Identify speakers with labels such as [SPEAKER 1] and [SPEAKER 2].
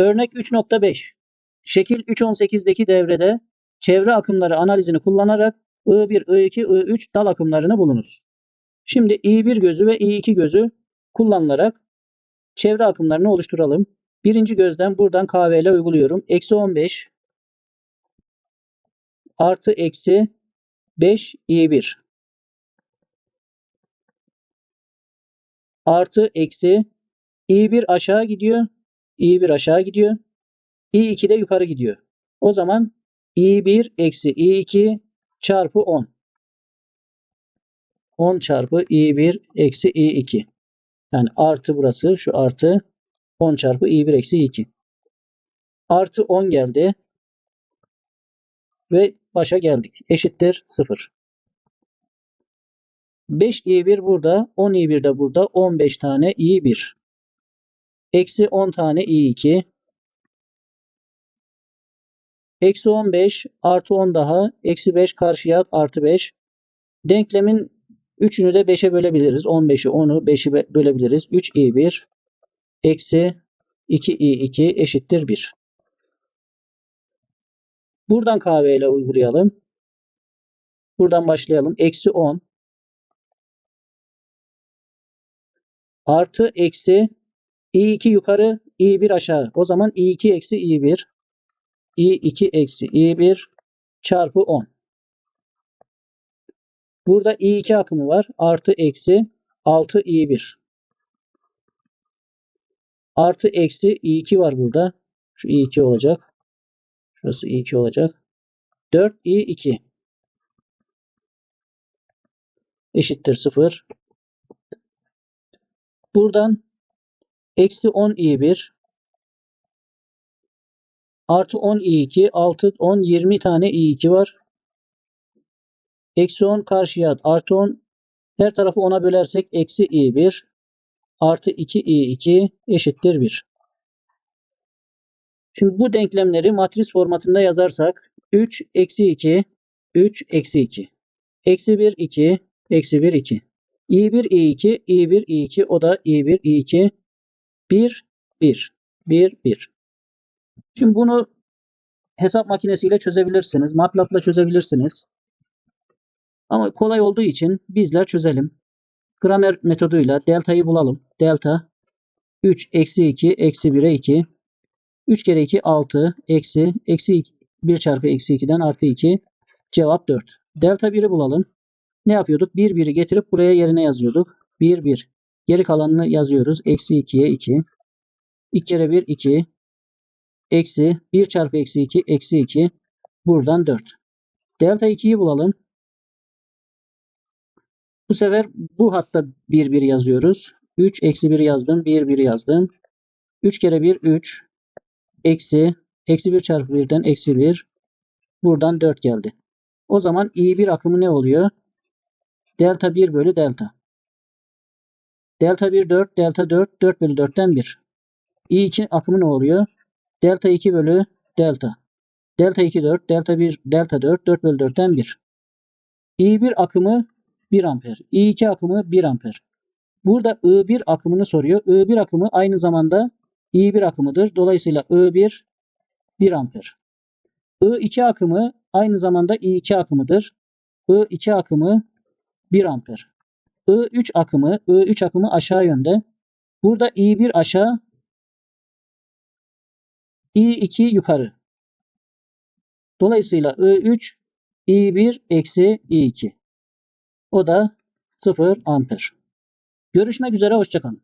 [SPEAKER 1] Örnek 3.5. Şekil 3.18'deki devrede çevre akımları analizini kullanarak I1, I2, I3 dal akımlarını bulunuz. Şimdi I1 gözü ve I2 gözü kullanılarak çevre akımlarını oluşturalım. Birinci gözden buradan KVL uyguluyorum. Eksi 15 artı eksi 5 I1 artı eksi I1 aşağı gidiyor. I1 aşağı gidiyor. I2 de yukarı gidiyor. O zaman I1 eksi I2 çarpı 10. 10 çarpı I1 eksi I2. Yani artı burası şu artı 10 çarpı I1 eksi I2. Artı 10 geldi. Ve başa geldik. Eşittir 0. 5 I1 burada. 10 I1 de burada. 15 tane I1. Eksi 10 tane I2. Eksi 15 artı 10 daha. Eksi 5 karşıya artı 5. Denklemin üçünü de 5'e bölebiliriz. 15'i 10'u 5'i bö- bölebiliriz. 3 i1 eksi 2 i2 eşittir 1. Buradan KV ile uygulayalım. Buradan başlayalım. Eksi 10 artı eksi i2 yukarı i1 aşağı. O zaman i2 eksi i1 i2 eksi i1 çarpı 10. Burada i2 akımı var. Artı eksi 6 i1. Artı eksi i2 var burada. Şu i2 olacak. Şurası i2 olacak. 4 i2 eşittir 0. Buradan eksi 10 i1 artı 10 i2 6 10 20 tane i2 var. Eksi 10 karşıya. Artı 10 her tarafı 10'a bölersek eksi i1 artı 2 i2 eşittir 1. Şimdi bu denklemleri matris formatında yazarsak 3 eksi 2 3 eksi 2 eksi 1 2 eksi 1 2 i1 i2 i1 i2 o da i1 i2 1 1 1 1 Şimdi bunu hesap makinesiyle çözebilirsiniz. MATLAB'la çözebilirsiniz. Ama kolay olduğu için bizler çözelim. Gramer metoduyla delta'yı bulalım. Delta 3 eksi 2 eksi 1'e 2 3 kere 2 6 eksi eksi 1 çarpı eksi 2'den artı 2 cevap 4. Delta 1'i bulalım. Ne yapıyorduk? 1 1'i getirip buraya yerine yazıyorduk. 1 1. Geri kalanını yazıyoruz. Eksi 2'ye 2. 2 kere 1 2. Eksi 1 çarpı eksi 2 eksi 2. Buradan 4. Delta 2'yi bulalım. Bu sefer bu hatta 1 1 yazıyoruz. 3 eksi 1 yazdım. 1 1 yazdım. 3 kere 1 3 eksi eksi 1 çarpı 1'den eksi 1 buradan 4 geldi. O zaman i1 akımı ne oluyor? Delta 1 bölü delta. Delta 1 4, delta 4, 4 bölü 4'ten 1. i2 akımı ne oluyor? Delta 2 bölü delta. Delta 2 4, delta 1, delta 4, 4 bölü 4'ten 1. i1 akımı 1 amper. i2 akımı 1 amper. Burada I1 akımını soruyor. I1 akımı aynı zamanda I1 akımıdır. Dolayısıyla I1 1 amper. I2 akımı aynı zamanda I2 akımıdır. I2 akımı 1 amper. I3 akımı, I3 akımı aşağı yönde. Burada I1 aşağı, I2 yukarı. Dolayısıyla I3 I1 eksi I2. O da 0 amper. Görüşmek üzere, hoşçakalın.